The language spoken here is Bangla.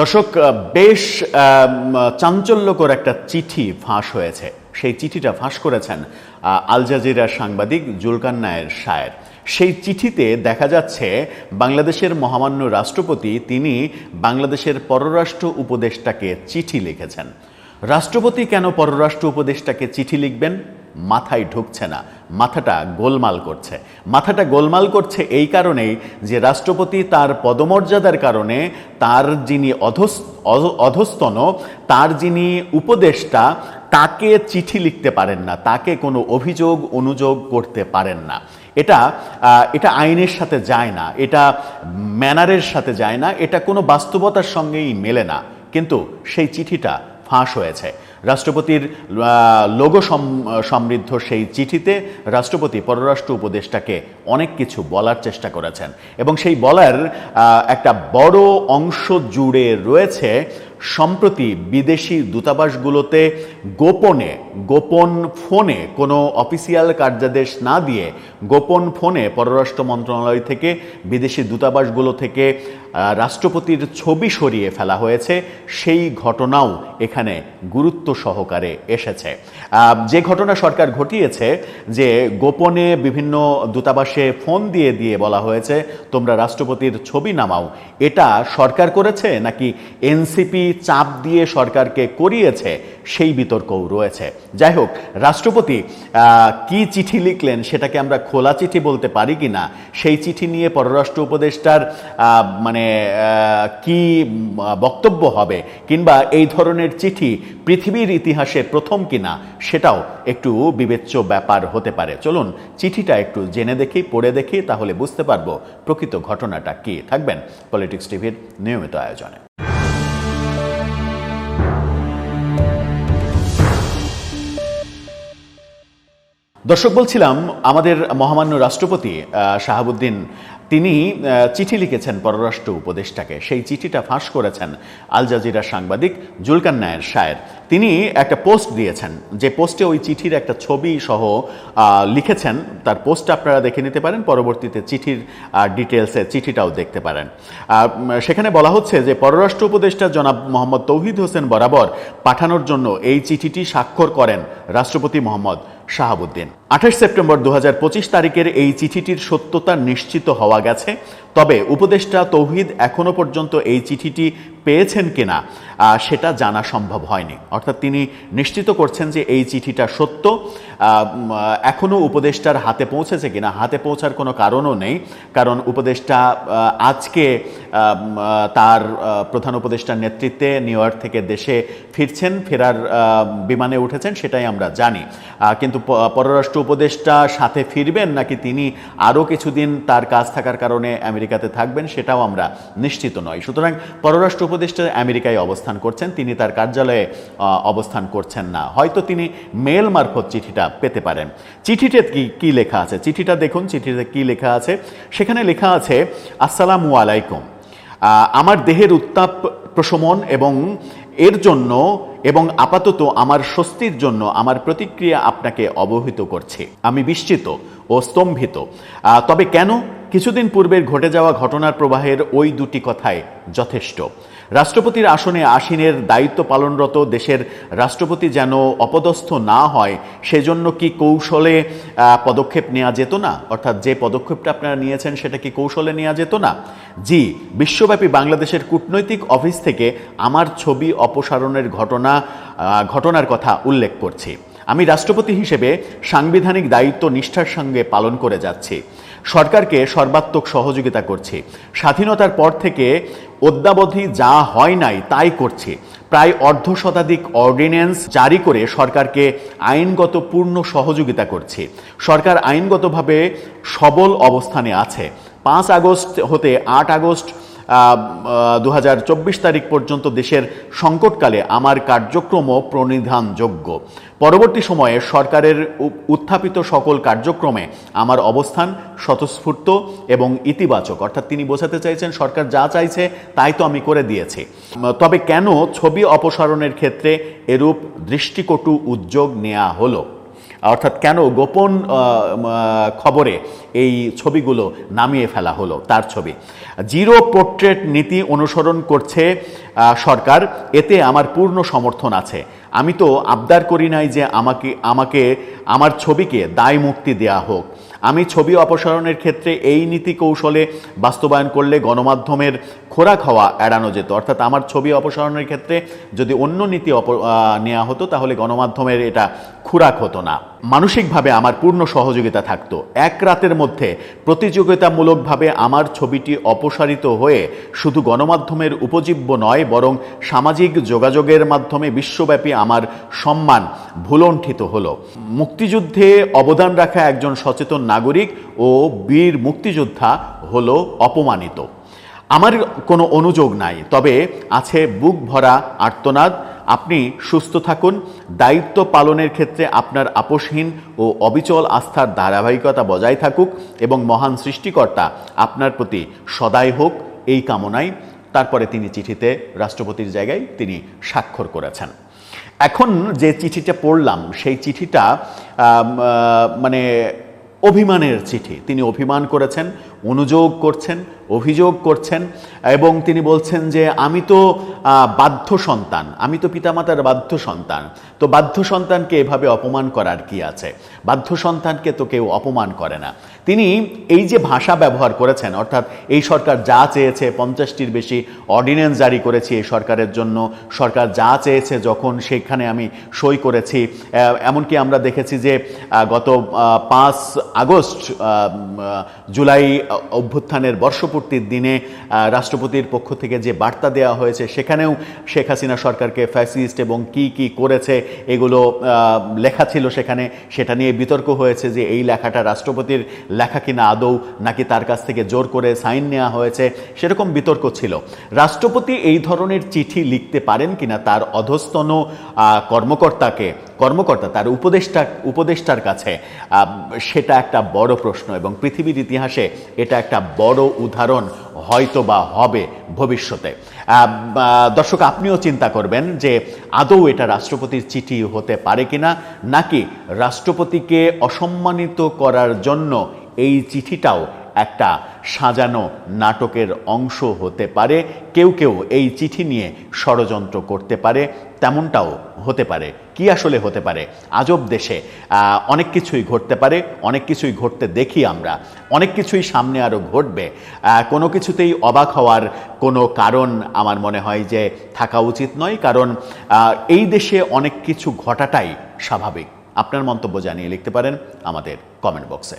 দর্শক বেশ চাঞ্চল্যকর একটা চিঠি ফাঁস হয়েছে। সেই চিঠিটা ফাঁস করেছেন আল জাজিরার সাংবাদিক জুলকান নায়ের শায়ের। সেই চিঠিতে দেখা যাচ্ছে, বাংলাদেশের মহামান্য রাষ্ট্রপতি তিনি বাংলাদেশের পররাষ্ট্র উপদেষ্টাকে চিঠি লিখেছেন। রাষ্ট্রপতি কেন পররাষ্ট্র উপদেষ্টাকে চিঠি লিখবেন? মাথায় ঢুকছে না, মাথাটা গোলমাল করছে। মাথাটা গোলমাল করছে এই কারণেই যে রাষ্ট্রপতি তার পদমর্যাদার কারণে তার যিনি অধস্তন, তার যিনি উপদেষ্টা, তাকে চিঠি লিখতে পারেন না, তাকে কোনো অভিযোগ, অনুযোগ করতে পারেন না। এটা এটা আইনের সাথে যায় না, এটা ম্যানারের সাথে যায় না, এটা কোনো বাস্তবতার সঙ্গেই মেলে না। কিন্তু সেই চিঠিটা ফাঁস হয়েছে। রাষ্ট্রপতির লোগো সমৃদ্ধ সেই চিঠিতে রাষ্ট্রপতি, পররাষ্ট্র উপদেষ্টাকে অনেক কিছু বলার চেষ্টা করেছেন। এবং সেই বলার একটা বড় অংশ জুড়ে রয়েছে সম্প্রতি বিদেশি দূতাবাসগুলোতে গোপনে, গোপন ফোনে কোনো অফিসিয়াল কার্যাদেশ না দিয়ে গোপন ফোনে পররাষ্ট্র মন্ত্রণালয় থেকে, বিদেশি দূতাবাসগুলো থেকে রাষ্ট্রপতির ছবি সরিয়ে ফেলা হয়েছে। সেই ঘটনাও এখানে গুরুত্ব সহকারে এসেছে। যে ঘটনা সরকার ঘটিয়েছে যে গোপনে বিভিন্ন দূতাবাসে ফোন দিয়ে দিয়ে বলা হয়েছে, তোমরা রাষ্ট্রপতির ছবি নামাও, এটা সরকার করেছে নাকি এনসিপি চাপ দিয়ে সরকারকে করিয়েছে, সেই বিতর্কও রয়েছে। যাই হোক, রাষ্ট্রপতি কি চিঠি লিখলেন সেটাকে আমরা খোলা চিঠি বলতে পারি কি না সেই চিঠি নিয়ে পররাষ্ট্র উপদেষ্টার মানে কি বক্তব্য হবে কিংবা এই ধরনের চিঠি পৃথিবীর ইতিহাসে প্রথম কিনা, সেটাও একটু বিবেচ্য ব্যাপার হতে পারে। চলুন, চিঠিটা একটু জেনে দেখি, পড়ে দেখি, তাহলে বুঝতে পারব প্রকৃত ঘটনাটা কি। থাকবেন পলিটিক্স টিভির নিয়মিত আয়োজনে। দর্শক, বলছিলাম আমাদের মহামান্য রাষ্ট্রপতি শাহাবুদ্দিন, তিনি চিঠি লিখেছেন পররাষ্ট্র উপদেষ্টাকে। সেই চিঠিটা ফাঁস করেছেন আল জাজিরা সাংবাদিক জুলকান নায়ের শায়ের। তিনি একটা পোস্ট দিয়েছেন, যে পোস্টে ওই চিঠির একটা ছবি সহ লিখেছেন। তার পোস্ট আপনারা দেখে নিতে পারেন, পরবর্তীতে চিঠির ডিটেলসে চিঠিটাও দেখতে পারেন। সেখানে বলা হচ্ছে যে পররাষ্ট্র উপদেষ্টা জনাব মোহাম্মদ তৌহিদ হোসেন বরাবর পাঠানোর জন্য এই চিঠিটি স্বাক্ষর করেন রাষ্ট্রপতি মোহাম্মদ শাহাবুদ্দিন। আঠাশ সেপ্টেম্বর দু হাজার পঁচিশ তারিখের এই চিঠিটির সত্যতা নিশ্চিত হওয়া গেছে। তবে উপদেষ্টা তৌহিদ এখনও পর্যন্ত এই চিঠিটি পেয়েছেন কিনা সেটা জানা সম্ভব হয়নি। অর্থাৎ তিনি নিশ্চিত করছেন যে এই চিঠিটা সত্য এখনও উপদেষ্টার হাতে পৌঁছেছে কিনা, হাতে পৌঁছার কোনো কারণও নেই, কারণ উপদেষ্টা আজকে তার প্রধান উপদেষ্টার নেতৃত্বে নিউ ইয়র্ক থেকে দেশে ফিরছেন, ফেরার বিমানে উঠেছেন, সেটাই আমরা জানি। কিন্তু পররাষ্ট্র উপদেষ্টা সাথে ফিরবেন নাকি তিনি আরও কিছুদিন তার কাজ থাকার কারণে আমেরিকাতে থাকবেন, সেটাও আমরা নিশ্চিত নয়। সুতরাং পররাষ্ট্র উপদেষ্টা আমেরিকায় অবস্থান করছেন, তিনি তার কার্যালয়ে অবস্থান করছেন না। হয়তো তিনি মেল মারফত চিঠিটা পেতে পারেন। চিঠিতে কি কি লেখা আছে? চিঠিটা দেখুন, চিঠিতে কি লেখা আছে? সেখানে লেখা আছে, আসসালামু আলাইকুম। আমার দেহের উত্তাপ প্রশমন এবং এর জন্য এবং আপাতত আমার স্বস্তির জন্য আমার প্রতিক্রিয়া আপনাকে অবহিত করছে। আমি বিস্মিত ও স্তম্ভিত। তবে কেন? কিছুদিন পূর্বের ঘটে যাওয়া ঘটনার প্রবাহের ওই দুটি কথায় যথেষ্ট। রাষ্ট্রপতির আসনে আসীনের দায়িত্ব পালনরত দেশের রাষ্ট্রপতি যেন অপদস্থ না হয়, সেজন্য কি কৌশলে পদক্ষেপ নেওয়া যেত না? অর্থাৎ যে পদক্ষেপটা আপনারা নিয়েছেন সেটা কি কৌশলে নেওয়া যেত না? জি, বিশ্বব্যাপী বাংলাদেশের কূটনৈতিক অফিস থেকে আমার ছবি অপসারণের ঘটনা ঘটনার কথা উল্লেখ করছি। আমি রাষ্ট্রপতি হিসেবে সাংবিধানিক দায়িত্ব নিষ্ঠার সঙ্গে পালন করে যাচ্ছি। সরকারকে সর্বাত্মক সহযোগিতা করছি। স্বাধীনতার পর থেকে অদ্যাবধি যা হয় নাই তাই করছে। প্রায় অর্ধ শতাধিক অর্ডিন্যান্স জারি করে সরকারকে আইনগত পূর্ণ সহযোগিতা করছে। সরকার আইনগতভাবে সবল অবস্থানে আছে। পাঁচ আগস্ট হতে আট আগস্ট দু হাজার চব্বিশ তারিখ পর্যন্ত দেশের সংকটকালে আমার কার্যক্রমও প্রণিধানযোগ্য। পরবর্তী সময়ে সরকারের উত্থাপিত সকল কার্যক্রমে আমার অবস্থান স্বতঃস্ফূর্ত এবং ইতিবাচক। অর্থাৎ তিনি বোঝাতে চাইছেন, সরকার যা চাইছে তাই তো আমি করে দিয়েছি। তবে কেন ছবি অপসারণের ক্ষেত্রে এরূপ দৃষ্টিকটু উদ্যোগ নেওয়া হলো? অর্থাৎ কেন গোপন খবরে এই ছবিগুলো নামিয়ে ফেলা হলো, তার ছবি। জিরো পোর্ট্রেট নীতি অনুসরণ করছে সরকার। এতে আমার পূর্ণ সমর্থন আছে। আমি তো আবদার করি নাই যে আমাকে আমাকে, আমার ছবিকে দায় মুক্তি দেয়া হোক। আমি ছবি অপসারণের ক্ষেত্রে এই নীতি কৌশলে বাস্তবায়ন করলে গণমাধ্যমের খোরাক হওয়া এড়ানো যেত। অর্থাৎ আমার ছবি অপসারণের ক্ষেত্রে যদি অন্য নীতি অপ নেওয়া হতো, তাহলে গণমাধ্যমের এটা খোরাক হতো না। মানসিকভাবে আমার পূর্ণ সহযোগিতা থাকতো। এক রাতের মধ্যে প্রতিযোগিতামূলকভাবে আমার ছবিটি অপসারিত হয়ে শুধু গণমাধ্যমের উপজীব্য নয়, বরং সামাজিক যোগাযোগের মাধ্যমে বিশ্বব্যাপী আমার সম্মান ভুলণ্ঠিত হলো। মুক্তিযুদ্ধে অবদান রাখা একজন সচেতন নাগরিক ও বীর মুক্তিযোদ্ধা হলো অপমানিত। আমার কোনো অনুযোগ নাই, তবে আছে বুক ভরা আর্তনাদ আপনি সুস্থ থাকুন। দায়িত্ব পালনের ক্ষেত্রে আপনার আপোষহীন ও অবিচল আস্থার ধারাবাহিকতা বজায় থাকুক এবং মহান সৃষ্টিকর্তা আপনার প্রতি সদাই হোক এই কামনায় তারপরে তিনি চিঠিতে রাষ্ট্রপতির জায়গায় তিনি স্বাক্ষর করেছেন। এখন যে চিঠিটা পড়লাম, সেই চিঠিটা মানে অভিমানের চিঠি। তিনি অভিমান করেছেন অনুযোগ করছেন, অভিযোগ করছেন এবং তিনি বলছেন যে আমি তো বাধ্য সন্তান, আমি তো পিতামাতার বাধ্য সন্তান। তো বাধ্য সন্তানকে এভাবে অপমান করার কি আছে? বাধ্য সন্তানকে তো কেউ অপমান করে না। তিনি এই যে ভাষা ব্যবহার করেছেন, অর্থাৎ এই সরকার যা চেয়েছে, পঞ্চাশটির বেশি অর্ডিন্যান্স জারি করেছি এই সরকারের জন্য, সরকার যা চেয়েছে যখন সেখানে আমি সই করেছি এমনকি আমরা দেখেছি যে গত পাঁচ আগস্ট জুলাই অভ্যুত্থানের বর্ষপূর্তির দিনে রাষ্ট্রপতির পক্ষ থেকে যে বার্তা দেওয়া হয়েছে, সেখানেও শেখ হাসিনা সরকারকে ফ্যাসিস্ট এবং কি কি করেছে, এগুলো লেখা ছিল সেখানে। সেটা নিয়ে বিতর্ক হয়েছে যে এই লেখাটা রাষ্ট্রপতির লেখা কিনা আদৌ, নাকি তার কাছ থেকে জোর করে সাইন নেওয়া হয়েছে, সেরকম বিতর্ক ছিল। রাষ্ট্রপতি এই ধরনের চিঠি লিখতে পারেন কিনা, তার অধস্তন কর্মকর্তাকে কর্মকর্তা, তার উপদেষ্টা, উপদেষ্টার কাছে সেটা একটা বড় প্রশ্ন এবং পৃথিবীর ইতিহাসে এটা একটা বড় উদাহরণ হয়তো বা হবে ভবিষ্যতে। দর্শক, আপনিও চিন্তা করবেন যে আদৌ এটা রাষ্ট্রপতির চিঠি হতে পারে কিনা, নাকি রাষ্ট্রপতিকে অসম্মানিত করার জন্য এই চিঠিটাও একটা সাজানো নাটকের অংশ হতে পারে। কেউ কেউ এই চিঠি নিয়ে ষড়যন্ত্র করতে পারে, তেমনটাও হতে পারে। কি আসলে হতে পারে? আজব দেশে অনেক কিছুই ঘটতে পারে, অনেক কিছুই ঘটতে দেখি আমরা। অনেক কিছুই সামনে আরও ঘটবে। কোনো কিছুতেই অবাক হওয়ার কোনো কারণ আমার মনে হয় যে থাকা উচিত নয়, কারণ এই দেশে অনেক কিছু ঘটাটাই স্বাভাবিক। আপনার মন্তব্য জানিয়ে লিখতে পারেন আমাদের কমেন্ট বক্সে।